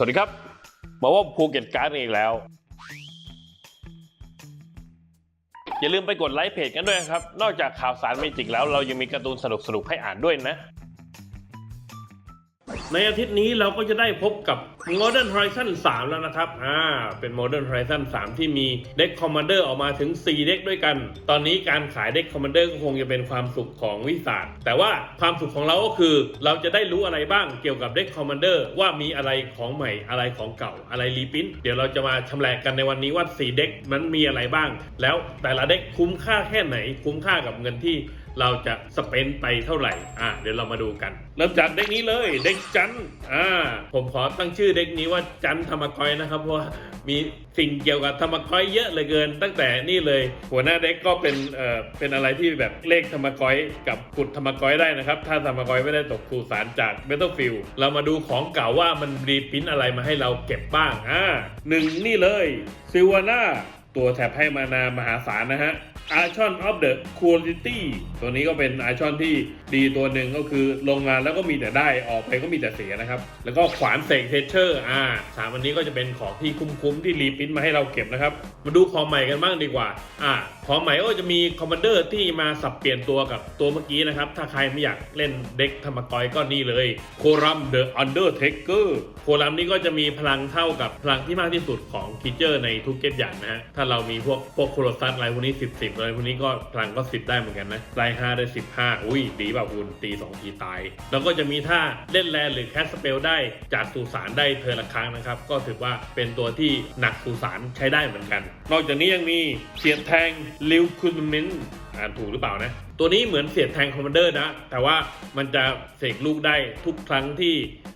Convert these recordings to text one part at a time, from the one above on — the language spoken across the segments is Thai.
สวัสดีครับมาว่าภูเก็ตการ์ดอีกแล้ว อย่าลืมไปกดไลค์เพจกันด้วยนะครับ นอกจากข่าวสารเมจิกแล้วเรายังมีการ์ตูนสนุกๆให้อ่านด้วยนะ ในอาทิตย์นี้เราก็จะได้พบกับ Modern Horizon 3 แล้วนะครับ อ่า เป็น Modern Horizon 3 ที่มีเด็ก Commander ออกมาถึง 4 เด็กด้วยกัน ตอนนี้การขายเด็ก Commander ก็คงจะเป็นความสุขของวิสาทแต่ว่าความสุขของเราก็คือ เราจะได้รู้อะไรบ้างเกี่ยวกับเด็ก Commander ว่ามีอะไรของใหม่ อะไรของเก่า อะไรรีพินเดี๋ยวเราจะมาชำแหละกันในวันนี้ว่า 4 เด็กมันมีอะไรบ้าง แล้วแต่ละเด็กคุ้มค่าแค่ไหน คุ้มค่ากับเงินที่ เราจะสเปนไปเท่าไหร่ อะเดี๋ยวเรามาดูกัน เริ่มจากเด็กนี้เลย เด็กจันอ่า ผมขอตั้งชื่อเด็กนี้ว่าจันธรรมกอยนะครับ เพราะว่ามีสิ่งเกี่ยวกับธรรมกอยเยอะเหลือเกิน ตั้งแต่นี่เลย หัวหน้าเด็กก็เป็น เอ่อ เป็นอะไรที่แบบเลขธรรมกอยกับกุดธรรมกอยได้นะครับ ถ้าธรรมกอยไม่ได้ตกสู่สารจาก Battlefield เรามาดูของเก่าว่ามันรีพินอะไรมาให้เราเก็บบ้าง อ่าหนึ่งนี่เลยซิวาน่าตัวแถบให้มานา มหาศาลนะฮะ อาชอน of the quality ตัวนี้ก็เป็นอาชอนที่ดีตัวหนึ่งก็คือลงมาแล้วก็มีแต่ได้ออกไปก็มีแต่เสียนะครับ แล้วก็ขวานเสกเทเชอร์อ่าสามอันนี้ก็จะเป็นของที่คุ้มๆที่รีพินมาให้เราเก็บนะครับ มาดูของใหม่กันบ้างดีกว่าอ่าของใหม่ก็จะมีคอมมานเดอร์ที่มาสับเปลี่ยนตัวกับตัวเมื่อกี้นะครับ ถ้าใครไม่อยากเล่นเด็กธรรมกอยก็นี่เลยโครัมเดอะอันเดอร์เทเกอร์โครัมนี้ก็จะมีพลังเท่ากับพลังที่มากที่สุดของคีเจอร์ในทุกเกตอย่างนะฮะถ้าเรามีพวกพวกโครซัสอะไรพวกนี้10 10อะไรพวกนี้ก็พลังก็10ได้เหมือนกันนะไล่5ได้15อุ้ยดีแบบคุณตี2ทีตาย แล้วก็จะมีท่าเล่นแลนหรือแคสสเปลได้จากสุสานได้เทอละครั้งนะครับ ก็ถือว่าเป็นตัวที่หนักสุสานใช้ได้เหมือนกัน นอกจากนี้ยังมีเสียดแทงลิวคูนมินอ่านถูกหรือเปล่านะตัวนี้เหมือนเสียดแทงคอมมานเดอร์นะ แต่ว่ามันจะเสกลูกได้ทุกครั้งที่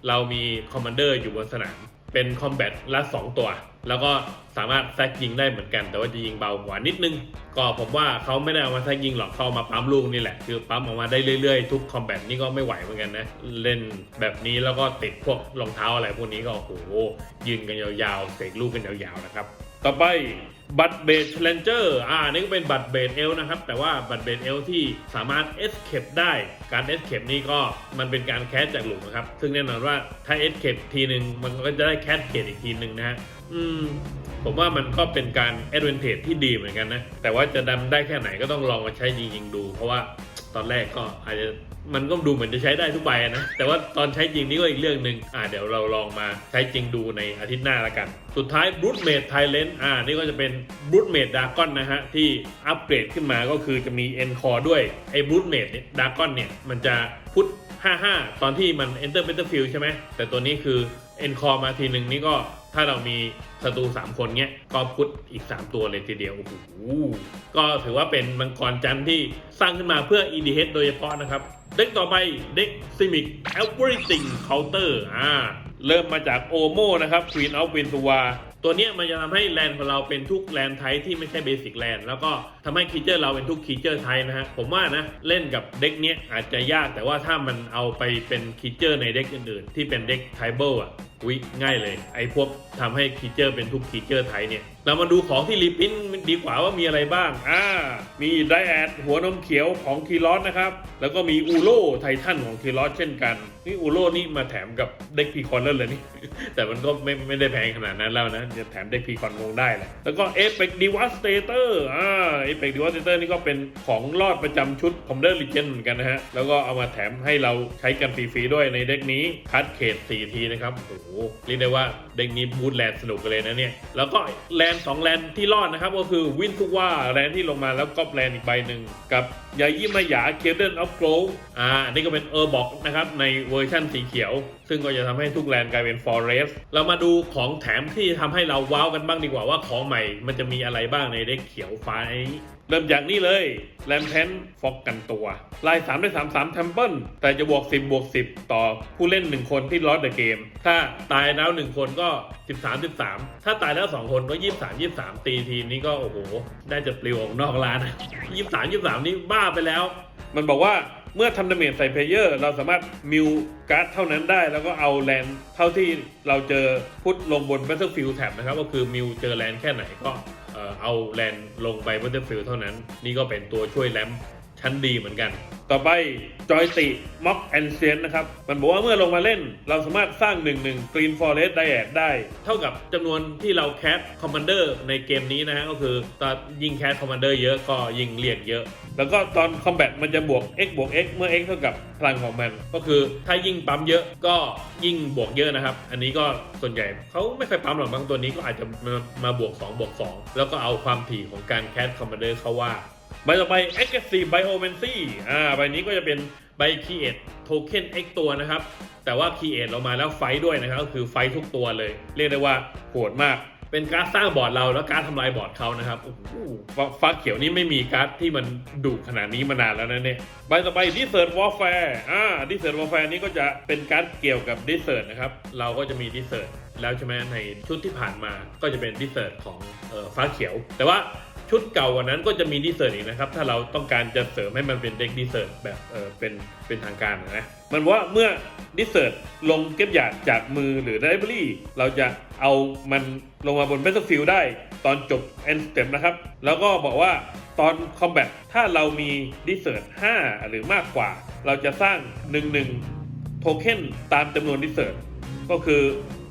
เรามีคอมมานเดอร์อยู่บนสนาม เป็นคอมแบทละ 2 ตัว แล้วก็สามารถแซกยิงได้เหมือนกัน แต่ว่าจะยิงเบากว่านิดนึง ก็ผมว่าเขาไม่ได้เอามาแซกยิงหรอกเขามาปั๊มลูกนี่แหละ คือปั๊มออกมาได้เรื่อยๆ ทุกคอมแบทนี่ก็ไม่ไหวเหมือนกันนะ เล่นแบบนี้แล้วก็ติดพวกรองเท้าอะไรพวกนี้ก็โอ้โหยืนกันยาวๆเสกลูกกันยาวๆนะครับ ต่อไปบัตรเบดเชลเลนเจอร์อ่านี่ก็เป็นบัตรเบดเอลนะครับ แต่ว่าบัตรเบดเอลที่สามารถเอสเคปได้ การเอสเคปนี้ก็มันเป็นการแคสจากหลุมนะครับ ซึ่งแน่นอนว่าถ้าเอสเคปทีหนึ่งมันก็จะได้แคสเกตอีกทีหนึ่งนะฮะ อืม ผมว่ามันก็เป็นการแอดเวนเทจที่ดีเหมือนกันนะ แต่ว่าจะดันได้แค่ไหนก็ต้องลองมาใช้จริงๆดู เพราะว่าตอนแรกก็อาจจะ มันก็ดูเหมือนจะใช้ได้ทุกใบนะ แต่ว่าตอนใช้จริงนี่ก็อีกเรื่องหนึ่งอ่าเดี๋ยวเราลองมาใช้จริงดูในอาทิตย์หน้าละกัน สุดท้าย b r u t e Made Thailand อ่านี่ก็จะเป็น b r u t e Made Dragon นะฮะ ที่อัปเกรดขึ้นมาก็คือจะมี N Core ด้วย ไอ้ b r u t e Made Dragon เนี่ย มันจะพุท55 ตอนที่มัน Enter Battlefield ใช่ไหม แต่ตัวนี้คือ N Core มาทีหนึ่งนี่ก็ ถ้าเรามีศัตรู3คนเนี้ยก็พุทอีก3ตัวเลยทีเดียวโอ้โหก็ถือว่าเป็นมังกรจันทร์ที่สร้างขึ้นมาเพื่อ EDH โดยเฉพาะนะครับ เด็กต่อไปเด็ก Simic Everything Counter อ่าเริ่มมาจากโอโมนะครับ Queen of w i n t u a ตัวเนี้ยมันจะทำให้แลนของเราเป็นทุกแลนไทที่ไม่ใช่เบสิกแลนแล้วก็ทำให้คีเจอร์เราเป็นทุกคีเจอร์ไทนะฮะผมว่านะเล่นกับเด็กเนี้ยอาจจะยากแต่ว่าถ้ามันเอาไปเป็นคีเจอร์ในเด็กอื่นๆ ที่เป็นเด็กไทเบิลอะ อุ้ยง่ายเลยไอ้พวกทำให้คีเจอร์เป็นทุกคีเจอร์ไทป์เนี่ย เรามาดูของที่รีพินดีกว่าว่ามีอะไรบ้างอ่ามีไดแอดหัวนมเขียวของคีรอสนะครับ แล้วก็มีอูโรไททันของคีรอสเช่นกัน นี่อูโรนี่มาแถมกับเด็กพีคอนแล้วเลยนี่ แต่มันก็ไม่ไม่ได้แพงขนาดนั้นแล้วนะจะแถมเด็กพีคอนงงได้แหละแล้วก็เอฟเฟกดีวัสเตเตอร์อ่าเอฟเฟกดีวัสเตเตอร์นี่ก็เป็นของรอดประจำชุดคอมเดอร์ลิเจนเหมือนกันนะฮะแล้วก็เอามาแถมให้เราใช้กันฟรีๆด้วยในเด็กนี้คัดเขต4ทีนะครับโอ้โหเรียกได้ว่าเด็กนี้บูทแลนด์สนุกกันเลยนะเนี่ย แล้วก็แลนด์สองแลนด์ที่รอดนะครับก็คือวินทุกว่าแลนด์ที่ลงมาแล้วก็แลนด์อีกใบหนึ่งกับยายิมายาเคเดนออฟโกลอ่าอันนี้ก็เป็นเออร์บอกนะครับในเวอร์ชั่นสีเขียว ซึ่งก็จะทำให้ทุกแลนด์กลายเป็นฟอเรสเรามาดูของแถมที่ทำให้เราว้าวกันบ้างดีกว่าว่าของใหม่มันจะมีอะไรบ้างในเด็กเขียวฟ้านี้ เริ่มจากนี่เลย แลมเพนฟอกกันตัว ลาย 3 ได้ 3 3 t ทมเปิลแต่จะบวก 10 บวก 10 ต่อผู้เล่น 1 คนที่ลอสเดอะเกม ถ้าตายแล้ว 1 คนก็ 13 13 ถ้าตายแล้ว 2 คนก็ 23 23 ตีทีนี้ก็โอ้โห ได้จะปลิวออกนอกร้าน 23 23 นี่บ้าไปแล้ว มันบอกว่าเมื่อทำดาเมจใส่เพลเยอร์ เราสามารถมิวการ์ดเท่านั้นได้ แล้วก็เอาแลนด์เท่าที่เราเจอพุทลงบน Battlefield แท็บนะครับ ก็คือมิวเจอแลนด์แค่ไหนก็ เอาแลนด์ลงไป Battlefield เท่านั้น นี่ก็เป็นตัวช่วยแลม ชั้นดีเหมือนกัน ต่อไปจอยติม็อกแอนเซียนนะครับ มันบอกว่าเมื่อลงมาเล่น เราสามารถสร้าง 1 1 Green Forest Diad ได้ เท่ากับจำนวนที่เราแคสคอมมานเดอร์ในเกมนี้นะฮะก็คือตอนยิงแคสคอมมานเดอร์เยอะก็ยิงเรียกเยอะ แล้วก็ตอนคอมแบทมันจะบวก x บวก x เมื่อ x เท่ากับพลังของมัน ก็คือถ้ายิ่งปั๊มเยอะก็ยิ่งบวกเยอะนะครับ อันนี้ก็ส่วนใหญ่เขาไม่เคยปั๊มหรอกบางตัวนี้ก็อาจจะมามาบวก 2 บวก 2 แล้วก็เอาความถี่ของการแคสคอมมานเดอร์เข้าว่า ใบต่อไป Aggressive Biomancy อ่าใบนี้ก็จะเป็นใบ Create Token X ตัวนะครับ แต่ว่า Create เรามาแล้วไฟด้วยนะครับ ก็คือไฟทุกตัวเลย เรียกได้ว่าโหดมาก เป็นการสร้างบอร์ดเราแล้วการทำลายบอร์ดเขานะครับโอ้โหฟ้าเขียวนี่ไม่มีการ์ดที่มันดุขนาดนี้มานานแล้วนะเนี่ย ใบต่อไป Desert Warfare อ่า Desert Warfare นี่ก็จะเป็นการ์ดเกี่ยวกับ Desert นะครับ เราก็จะมี Desert แล้วใช่ไหมในชุดที่ผ่านมาก็จะเป็น Desert ของออฟ้าเขียว แต่ว่า ชุดเก่ากว่านั้นก็จะมีดีเซอร์อีกนะครับ ถ้าเราต้องการจะเสริมให้มันเป็นเด็กดีเซอร์แบบเออเป็นเป็นทางการนะมันบอกว่าเมื่อดิเซอร์ลงเก็บหยาดจากมือหรือไดบรี่เราจะเอามันลงมาบนเบสฟิลได้ตอนจบเอนสเต็ปนะครับ แล้วก็บอกว่าตอนคอมแบทถ้าเรามีดิเซอร์5หรือมากกว่า เราจะสร้าง 1-1 โทเค็นตามจำนวนดิเซอร์ก็คือ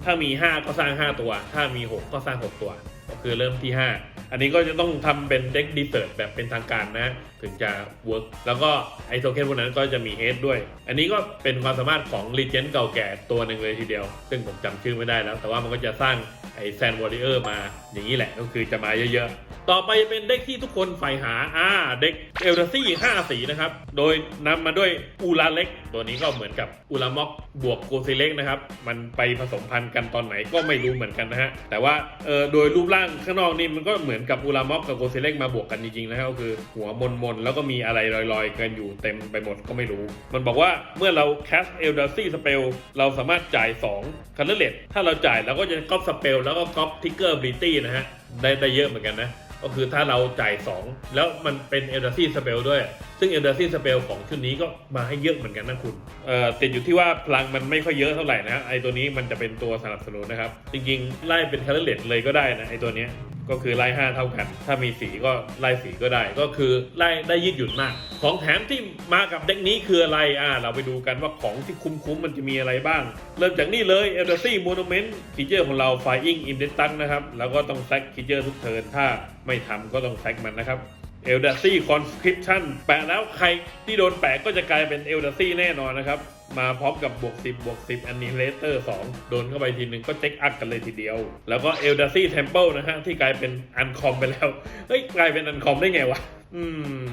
ถ้ามี 5 ก็สร้าง 5 ตัว ถ้ามี 6 ก็สร้าง 6 ตัว ก็คือเริ่มที่ 5 อันนี้ก็จะต้องทำเป็นเด็กดีเซิร์แบบเป็นทางการนะ ถึงจะเวิร์กแล้วก็ไอโทเค็นพวกนั้นก็จะมีเฮดด้วย อันนี้ก็เป็นความสามารถของรีเจนเก่าแก่ตัวหนึ่งเลยทีเดียว ซึ่งผมจำชื่อไม่ได้แล้ว แต่ว่ามันก็จะสร้างไอแซนวอริเออร์มาอย่างนี้แหละก็คือจะมาเยอะๆ ต่อไปเป็นเด็กที่ทุกคนใฝ่หาอ่าเด็กเอลดซี่5สีนะครับ โดยนำมาด้วยอูลาเล็ก ตัวนี้ก็เหมือนกับอูลามอกบวกโกซิเล็กนะครับ มันไปผสมพันธุ์กันตอนไหนก็ไม่รู้เหมือนกันนะฮะ แต่ว่าเออโดยรูปร่างข้างนอกนี่มันก็เหมือนกับอูลามอกกับโกซิเล็กมาบวกกันจริงๆนะครับก็คือหัวมนๆแล้วก็มีอะไรลอยๆกันอยู่เต็มไปหมดก็ไม่รู้ มันบอกว่าเมื่อเราแคสเอลดาซี่สเปลเราสามารถจ่าย2คันเลเลตถ้าเราจ่ายเราก็จะก๊อปสเปลแล้วก็ก๊อปทิกเกอร์บริตี้นะฮะ ได้ได้เยอะเหมือนกันนะ ก็คือถ้าเราจ่าย 2 แล้วมันเป็นเอลดาซี่สเปลด้วย ซึ่งเอลดาซี่สเปลของชุดนี้ก็มาให้เยอะเหมือนกันนะคุณเอ่อติดอยู่ที่ว่าพลังมันไม่ค่อยเยอะเท่าไหร่นะไอตัวนี้มันจะเป็นตัวสนับสนุนนะครับ จริงๆ ไล่เป็นคาร์เลตเลยก็ได้นะไอตัวเนี้ยก็คือไล่5เท่ากัน ถ้ามีสีก็ไล่สีก็ได้ ก็คือไล่ได้ยืดหยุ่นมาก ของแถมที่มากับเด็กนี้คืออะไร อ่า เราไปดูกันว่าของที่คุ้มๆมันจะมีอะไรบ้าง เริ่มจากนี่เลยเอลดอร์ซี่มูนเมนต์คีเจอร์ของเราไฟอิงอิมเดตันนะครับ แล้วก็ต้องแซกคีเจอร์ทุกเทิร์น ถ้าไม่ทำก็ต้องแซกมันนะครับ เอลดาซี่คอนสคริปชันแปะแล้วใครที่โดนแปะก็จะกลายเป็นเอลดาซี่แน่นอนนะครับ มาพร้อมกับบวก 10 บวก 10อันนิเลเตอร์2โดนเข้าไปทีหนึ่งก็เจ็คอัพกันเลยทีเดียว แล้วก็เอลดาซี่เทมเพิลนะฮะ ที่กลายเป็นอันคอมไปแล้ว เฮ้ย กลายเป็นอันคอมได้ไงวะ อืม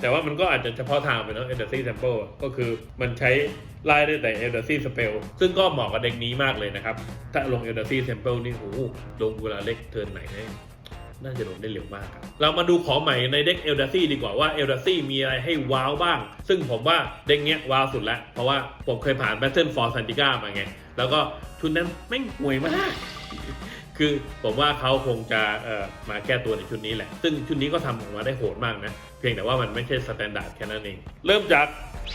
แต่ว่ามันก็อาจจะเฉพาะทางไปเนาะเอลดาซี่เทมเพิลก็คือมันใช้ไล่ได้แต่เอลดาซี่สเปลซึ่งก็เหมาะกับเด็กนี้มากเลยนะครับถ้าลงเอลดาซี่เทมเพิลนี่โอ้โหลงเวลาเล็กเทินไหนเนี่ย น่าจะโดนได้เร็วมากครับ เรามาดูของใหม่ในเด็กเอลดาซี่ดีกว่าว่าเอลดาซี่มีอะไรให้ว้าวบ้าง ซึ่งผมว่าเด็กเนี้ยว้าวสุดแล้วเพราะว่าผมเคยผ่าน Battle for Santika มาไง แล้วก็ชุดนั้นแม่งห่วยมากคือผมว่าเขาคงจะมาแก้ตัวในชุดนี้แหละ ซึ่งชุดนี้ก็ทำออกมาได้โหดมากนะ เพียงแต่ว่ามันไม่ใช่สแตนดาร์ดแค่นั้นเอง เริ่มจาก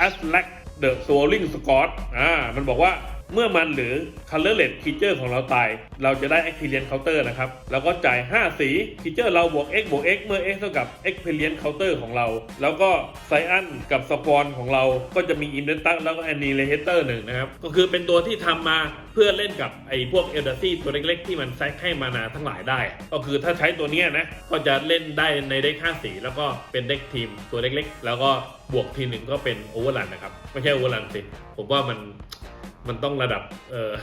a s l a c The Soaring Scott อ่ามันบอกว่า เมื่อมันหรือ Colorless Creature ของเราตาย เราจะได้ Experience Counter นะครับ แล้วก็จ่าย 5 สี Creature เราบวก X บวก X เมื่อ X เท่ากับ Experience Counter ของเรา แล้วก็ไซอันกับสปอนของเราก็จะมี i n d e n t u s แล้วก็ Annihilator หนึ่งนะครับ ก็คือเป็นตัวที่ทำมาเพื่อเล่นกับไอ้พวกเอลดาซี่ตัวเล็กๆ ที่มันแซกให้มานาทั้งหลายได้ ก็คือถ้าใช้ตัวนี้นะ ก็จะเล่นได้ในเด็ก5สี แล้วก็เป็นเด็กทีมตัวเล็กๆ แล้วก็บวกทีหนึ่งก็เป็นโอเวอร์ลันนะครับ ไม่ใช่โอเวอร์ลันสิ ผมว่ามัน มันต้องระดับเอ่อ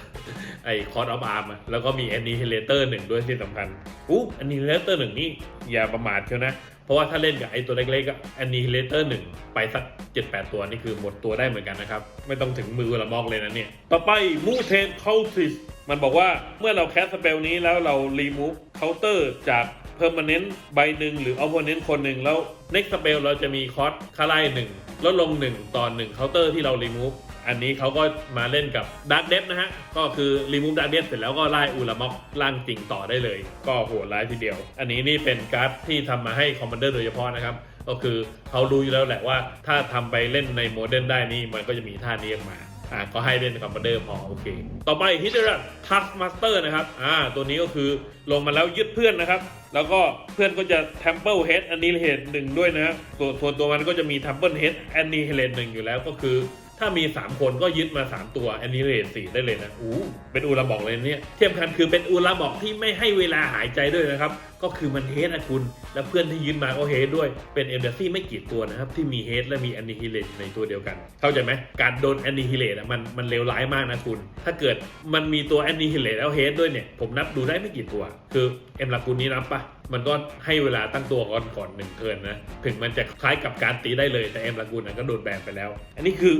ไอคอร์ดออฟอาร์มแล้วก็มีแอนนิเฮเลเตอร์หนึ่งด้วยที่สำคัญอู้แอนนิเฮเลเตอร์หนึ่งนี่อย่าประมาทเชียวนะ เพราะว่าถ้าเล่นกับไอตัวเล็กๆอะแอนนิเฮเลเตอร์หนึ่งไปสัก7-8ตัวนี่คือหมดตัวได้เหมือนกันนะครับ ไม่ต้องถึงมือละมอกเลยนะเนี่ย ต่อไปมูเทนเคาทิสมันบอกว่าเมื่อเราแคสสเปลนี้แล้วเรารีมูฟเคาน์เตอร์จากเพอร์ม n น n ์ใบหนึ่งหรือ opponent คนหนึ่งแล้ว next spell เราจะมีคอสคาไลหนึ่งลดลง 1 ต่อ1เคาน์เตอร์ที่เรา remove อันนี้เขาก็มาเล่นกับ Dark d e p นะฮะ ก็คือ remove Dark d e p เสร็จแล้วก็ไล่อูลามอกล่างจริงต่อได้เลย ก็โหดร้ายทีเดียว อันนี้นี่เป็นการ์ดที่ทำมาให้คอมมานเดอร์โดยเฉพาะนะครับ ก็คือเขารู้อยู่แล้วแหละว่า ถ้าทำไปเล่นในโมเดิร์นได้นี่มันก็จะมีท่านี้ออกมาอ่าก็ให้เล่นคอมมานเดอร์พอโอเค ต่อไปฮิตเดอร์ทัสมาสเตอร์นะครับอ่าตัวนี้ก็คือลงมาแล้วยึดเพื่อนนะครับแล้วก็เพื่อนก็จะ Temple Head Annihilate หนึ่งด้วยนะส่วนส่วนตัวมันก็จะมี Temple Head Annihilate หนึ่งอยู่แล้วก็คือ ถ้ามี 3 คนก็ยึดมา 3 ตัว Annihilate 4ได้เลยนะอู้เป็นอูราบอกเลยเนี่ยเทียมคันคือเป็นอูราบอกที่ไม่ให้เวลาหายใจด้วยนะครับ ก็คือมันเฮดนะคุณ แล้วเพื่อนที่ยึดมาก็เฮดด้วย เป็นเอ d ดซี่ไม่กี่ตัวนะครับ ที่มีเฮดและมี Annihilate ในตัวเดียวกัน เข้าใจไหมการโดน Annihilate อะมันมันเลวร้ายมากนะคุณ ถ้าเกิดมันมีตัว Annihilate แล้วเฮดด้วยเนี่ย ผมนับดูได้ไม่กี่ตัว คือเอ็มลากุลนี้นับปะมันก็ให้เวลาตั้งตัวก่อนก่อนหนึ่งเทินนะ ถึงมันจะคล้ายกับการตีได้เลยแต่เอ็มลากุลนะก็โดนแบนไปแล้ว อันนี้คือ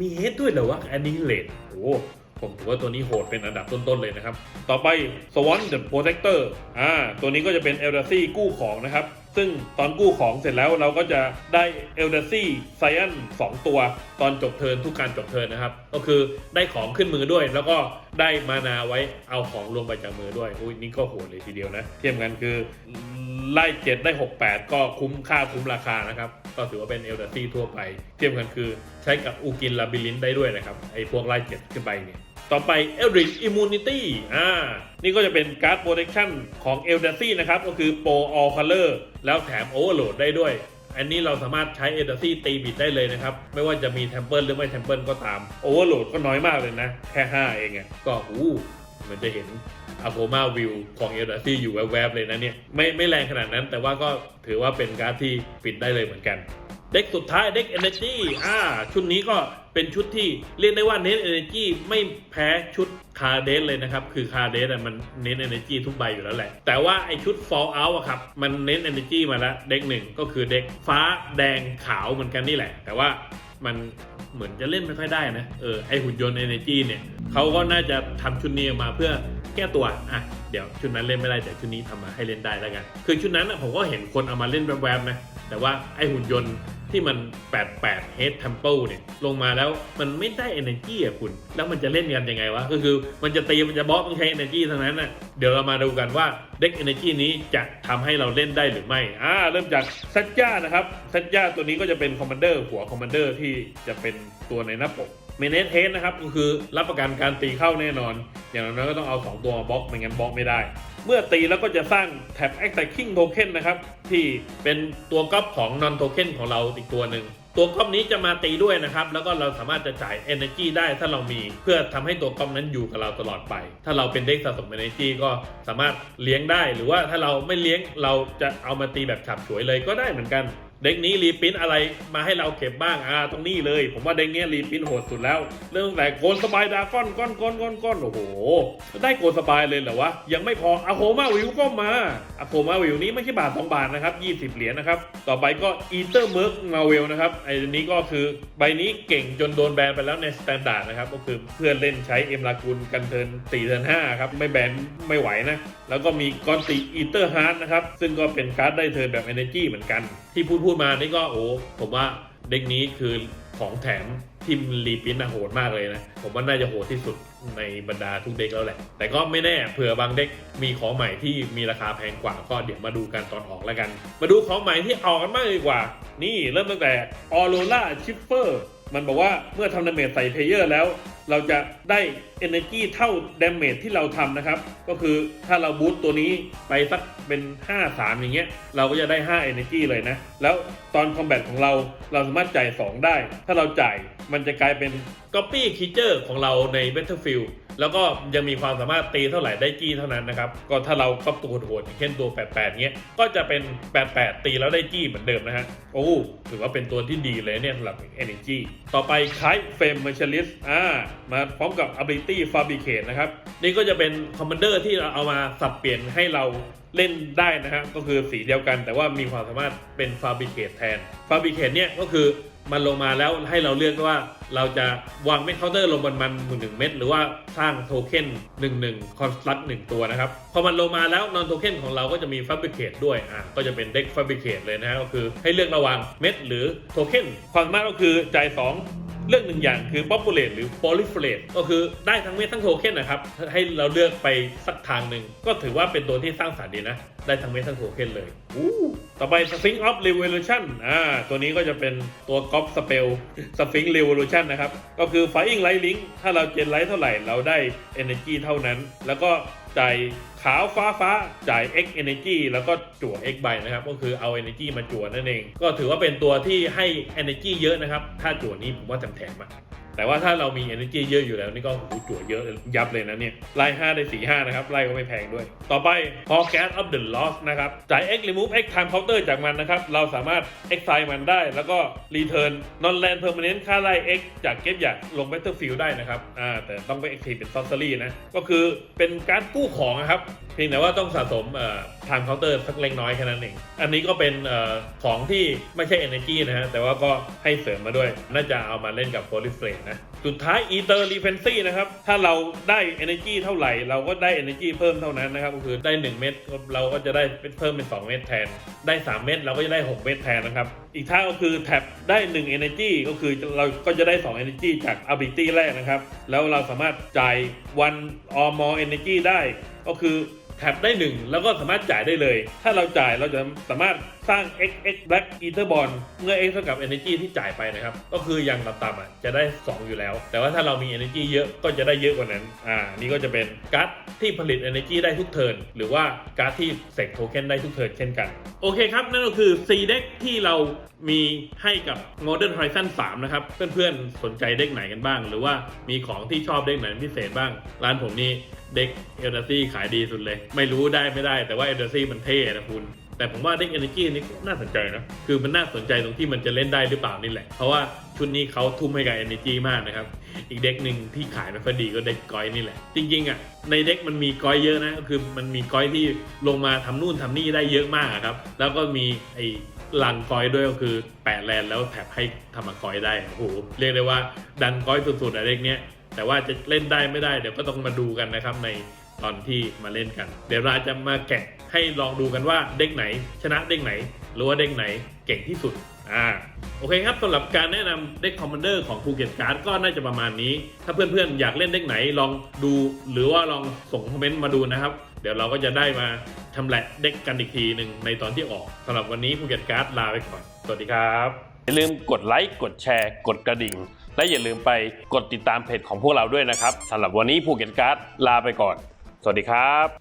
มีเฮดด้วยเหรอวะ Annihilate โอ้ ผมถือว่าตัวนี้โหดเป็นอันดับต้นๆเลยนะครับ ต่อไป Swan the Protector อ่าตัวนี้ก็จะเป็นเอลดาซี่กู้ของนะครับ ซึ่งตอนกู้ของเสร็จแล้วเราก็จะได้เอลดาซี่ไซอัน2ตัว ตอนจบเทิร์นทุกการจบเทิร์นนะครับ ก็คือได้ของขึ้นมือด้วย แล้วก็ได้มานาไว้เอาของลงไปจากมือด้วยอุ้ยนี่ก็โหดเลยทีเดียวนะ เทียมกันคือไล่เจ็ดได้ 6 8 ก็คุ้มค่าคุ้มราคานะครับ ก็ถือว่าเป็นเอลดาซี่ทั่วไป เทียมกันคือใช้กับอูกินลาบิลินได้ด้วยนะครับไอ้พวกไล่เจ็ดขึ้นไปเนี่ย ต่อไป Eldritch Immunity อ่า นี่ก็จะเป็นการ์ด Protection ของ e l d a c y นะครับ ก็คือ Pro All Color แล้วแถม Overload ได้ด้วย อันนี้เราสามารถใช้ e l d a c y ตีบิดได้เลยนะครับ ไม่ว่าจะมี Temple หรือไม่ Temple ก็ตาม Overload ก็น้อยมากเลยนะ แค่ 5 เองอะก็หูเหมันจะเห็น a p o m a View ของ e l d a c y อยู่แวบๆเลยนะเนี่ย ไม่ไม่แรงขนาดนั้นแต่ว่าก็ถือว่าเป็นการ์ดที่ปิดได้เลยเหมือนกัน เด็กสุดท้ายเด็ก Energy อ่า ชุดนี้ก็เป็นชุดที่เรียกได้ว่าเน้น Energy ไม่แพ้ชุดคาเดสเลยนะครับ คือคาเดสมันเน้น Energy ทุกใบอยู่แล้วแหละ แต่ว่าไอชุด Fall Out อะครับ มันเน้น Energy มาแล้ว เด็กหนึ่งก็คือเด็กฟ้าแดงขาวเหมือนกันนี่แหละ แต่ว่ามันเหมือนจะเล่นไม่ค่อยได้นะ เออ ไอหุ่นยนต์ Energy เนี่ยเขาก็น่าจะทำชุดนี้ออกมาเพื่อแก้ตัว อะ เดี๋ยวชุดนั้นเล่นไม่ได้แต่ชุดนี้ทำมาให้เล่นได้แล้วกัน คือชุดนั้นผมก็เห็นคนเอามาเล่นแวบๆนะ แต่ว่าไอหุ่นยนต์ที่มัน 88 Head Temple เนี่ย ลงมาแล้วมันไม่ได้ energy อะคุณ แล้วมันจะเล่นกันยังไงวะ ก็คือมันจะตี มันจะบล็อกต้องใช้ energy ทั้งนั้นน่ะ เดี๋ยวเรามาดูกันว่าเด็ก energy นี้จะทำให้เราเล่นได้หรือไม่ อ่า เริ่มจากซัจย่านะครับ ซัจย่าตัวนี้ก็จะเป็นคอมมานเดอร์หัวคอมมานเดอร์ที่จะเป็นตัวในหน้าปกเมเนสเฮดนะครับก็คือรับประกันการตีเข้าแน่นอน อย่างน้อยก็ต้องเอา 2 ตัวมาบล็อกไม่งั้นบล็อกไม่ได้ เมื่อตีแล้วก็จะสร้างแท็บ Attacking Token นะครับ ที่เป็นตัวก๊อปของ Non Token ของเราอีกตัวหนึ่งตัวก๊อปนี้จะมาตีด้วยนะครับ แล้วก็เราสามารถจะจ่าย Energy ได้ถ้าเรามี เพื่อทำให้ตัวก๊อปนั้นอยู่กับเราตลอดไป ถ้าเราเป็นเด็กสะสม Energy ก็สามารถเลี้ยงได้ หรือว่าถ้าเราไม่เลี้ยงเราจะเอามาตีแบบฉับฉวยเลยก็ได้เหมือนกัน เด็กนี้รีปรินท์อะไรมาให้เราเก็บบ้างอ่าตรงนี้เลย ผมว่าเด็กเนี้ยรีปรินท์โหดสุดแล้ว เรื่องแต่โกนสบายดาก้อนก้อนก้อนก้อนก้อนโอ้โห ได้โกนสบายเลยเหรอวะ ยังไม่พออะโคมาวิวก็มาอะโคมาวิวนี้ไม่ใช่บาท2บาทนะครับ20เหรียญนะครับ ต่อไปก็อีเตอร์เมิร์กมาเวลนะครับไอ้นี้ก็คือใบนี้เก่งจนโดนแบนไปแล้วในสแตนดาร์ดนะครับก็คือเพื่อนเล่นใช้เอ็มลากุลกันเทิร์น4เทิร์น5ครับไม่แบนไม่ไหวนะแล้วก็มีกอนติอีเตอร์ฮาร์ดนะครับซึ่งก็เป็นการ์ดได้เทินแบบ Energy เหมือนกันที่พูดพูดมานี่ก็โอ้ผมว่าเด็กนี้คือของแถมทีมรีปินท์นะโหดมากเลยนะ ผมว่าน่าจะโหดที่สุดในบรรดาทุกเด็กแล้วแหละ แต่ก็ไม่แน่เผื่อบางเด็กมีของใหม่ที่มีราคาแพงกว่าก็เดี๋ยวมาดูกันตอนออกแล้วกัน มาดูของใหม่ที่ออกกันมากดีกว่า นี่เริ่มตั้งแต่ออโรล่าชิฟเฟอร์ มันบอกว่าเมื่อทำดาเมจใส่เพลเยอร์แล้ว เราจะได้ Energy เท่าดาเมจที่เราทำนะครับ ก็คือถ้าเราบูตตัวนี้ไปสักเป็น 5 3 อย่างเงี้ย เราก็จะได้ 5 Energy เลยนะ แล้วตอนคอมแบทของเราเราสามารถจ่าย 2 ได้ ถ้าเราจ่ายมันจะกลายเป็น Copy Creature ของเราใน Battlefield แล้วก็ยังมีความสามารถตีเท่าไหร่ได้จี้เท่านั้นนะครับ ก็ถ้าเราก๊อปตัวโหดๆอย่างเช่นตัว 88เงี้ย ก็จะเป็น 88 ตีแล้วได้จี้เหมือนเดิมนะฮะ โอ้ถือว่าเป็นตัวที่ดีเลยเนี่ยสำหรับ Energy ต่อไป Kite Flame Merciless อ่า มาพร้อมกับ Ability Fabricate นะครับ นี่ก็จะเป็นคอมมานเดอร์ที่เราเอามาสับเปลี่ยนให้เราเล่นได้นะฮะ ก็คือสีเดียวกันแต่ว่ามีความสามารถเป็น Fabricate แทน Fabricate เนี่ยก็คือ มันลงมาแล้วให้เราเลือกว่าเราจะวางเม็ดเคาน์เตอร์ลงบนมันหนึ่งเม็ดหรือว่าสร้างโทเค็นหนึ่งหนึ่งคอนสตรักหนึ่งตัวนะครับ พอมันลงมาแล้วนอนโทเค็นของเราก็จะมี Fabricate ด้วยอะก็จะเป็นเด็ก Fabricate เลยนะก็คือให้เลือกระหว่างเม็ดหรือโทเค็นความมารถก็คือจ่ายสองเรื่องหนึ่งอย่างคือ populate หรือ proliferate ก็คือได้ทั้งเม็ดทั้งโทเค็นนะครับ ให้เราเลือกไปสักทางหนึ่ง ก็ถือว่าเป็นตัวที่สร้างสรรค์ดีนะ ได้ทั้งเม็ดทั้งโทเค็นเลยต่อไป Sphinx of Revolution อ่า ตัวนี้ก็จะเป็นตัวก๊อปสเปล Sphinx Revolution นะครับ ก็คือ Flying Light Link ถ้าเราเจนไลท์เท่าไหร่ เราได้ Energy เท่านั้น แล้วก็จ่ายขาวฟ้าฟ้าจ่าย X Energy แล้วก็จั่ว X ใบนะครับ ก็คือเอา Energy มาจั่วนั่นเอง ก็ถือว่าเป็นตัวที่ให้ Energy เยอะนะครับ ถ้าจั่วนี้ผมว่าจำแถมๆอะ แต่ว่าถ้าเรามี energy เยอะอยู่แล้วนี่ก็หูจั่วเยอะยับเลยนะเนี่ย ไล่5ได้4 5นะครับ ไล่ก็ไม่แพงด้วย ต่อไป p o r gas of the lost นะครับจ่าย x remove x time counter จากมันนะครับ เราสามารถ excite มันได้ แล้วก็ return non land permanent ค่าไล่ x จากเก็บอยากลง battlefield ได้นะครับอ่าแต่ต้องไป active เป็น sorcery นะก็คือเป็นการกู้ของนะครับเพียงแต่ว่าต้องสะสมเอ่อ time counter สักเล็กน้อยแค่นั้นเอง อันนี้ก็เป็นเอ่อของที่ไม่ใช่ energy นะฮะ แต่ว่าก็ให้เสริมมาด้วย น่าจะเอามาเล่นกับ p o l y f l a m e นะ สุดท้าย ether refency นะครับ ถ้าเราได้ energy เท่าไหร่ เราก็ได้ energy เพิ่มเท่านั้นนะครับ ก็คือได้ 1 เม็ดเราก็จะได้เพิ่มเป็น 2 เม็ดแทน ได้ 3 เม็ดเราก็จะได้ 6 เม็ดแทนนะครับ อีกท่าก็คือแท็บได้ 1 energy ก็คือเราก็จะได้ 2 energy จาก ability แรกนะครับ แล้วเราสามารถจ่าย one or more energy ได้ ก็คือ แท็บได้ 1 แล้วก็สามารถจ่ายได้เลย ถ้าเราจ่ายเราจะสามารถสร้าง XX Black Ether Bond เมื่อ X เท่ากับ Energy ที่จ่ายไปนะครับ ก็คืออย่างต่ำๆอะจะได้ 2 อยู่แล้ว แต่ว่าถ้าเรามี Energy เยอะก็จะได้เยอะกว่านั้น อ่า นี่ก็จะเป็นการ์ดที่ผลิต Energy ได้ทุกเทิร์นหรือว่าการ์ดที่เสกโทเค็นได้ทุกเทิร์นเช่นกัน โอเคครับ นั่นก็คือ4เด็กที่เรามีให้กับ Modern Horizon 3 นะครับ เพื่อนๆ สนใจเด็กไหนกันบ้าง หรือว่ามีของที่ชอบเด็กไหนพิเศษบ้าง ร้านผมนี่ เด็กเอลดาซี่ขายดีสุดเลย ไม่รู้ได้ไม่ได้แต่ว่าเอลดาซี่มันเท่นะคุณ แต่ผมว่าเด็ก Energy นี่น่าสนใจนะ คือมันน่าสนใจตรงที่มันจะเล่นได้หรือเปล่านี่แหละ เพราะว่าชุดนี้เขาทุ่มให้กับ Energy มากนะครับ อีกเด็กหนึ่งที่ขายไม่ค่อยดีก็เด็กก้อยนี่แหละ จริงๆอะในเด็กมันมีก้อยเยอะนะก็คือมันมีก้อยที่ลงมาทำนู่นทำนี่ได้เยอะมากครับ แล้วก็มีไอ้ลังกอยด้วยก็คือแปะแลนแล้วแถบให้ทำมากอยได้โอ้โหเรียกได้ว่าดันกอยสุดๆอะเด็กเนี้ย แต่ว่าจะเล่นได้ไม่ได้เดี๋ยวก็ต้องมาดูกันนะครับในตอนที่มาเล่นกัน เดี๋ยวเราจะมาแกะให้ลองดูกันว่าเด็กไหน ชนะเด็กไหน หรือว่าเด็กไหนเก่งที่สุดอ่าโอเคครับสำหรับการแนะนำเด็กคอมมานเดอร์ของภูเก็ตการ์ดก็น่าจะประมาณนี้ ถ้าเพื่อนๆอยากเล่นเด็กไหนลองดูหรือว่าลองส่งคอมเมนต์มาดูนะครับ เดี๋ยวเราก็จะได้มาชำแหละเด็กกันอีกทีหนึ่งในตอนที่ออกสำหรับวันนี้ภูเก็ตการ์ดลาไปก่อน สวัสดีครับอย่าลืมกดไลค์กดแชร์ กดกระดิ่ง และอย่าลืมไปกดติดตามเพจของพวกเราด้วยนะครับสำหรับวันนี้ภูเก็ตการ์ดลาไปก่อน สวัสดีครับ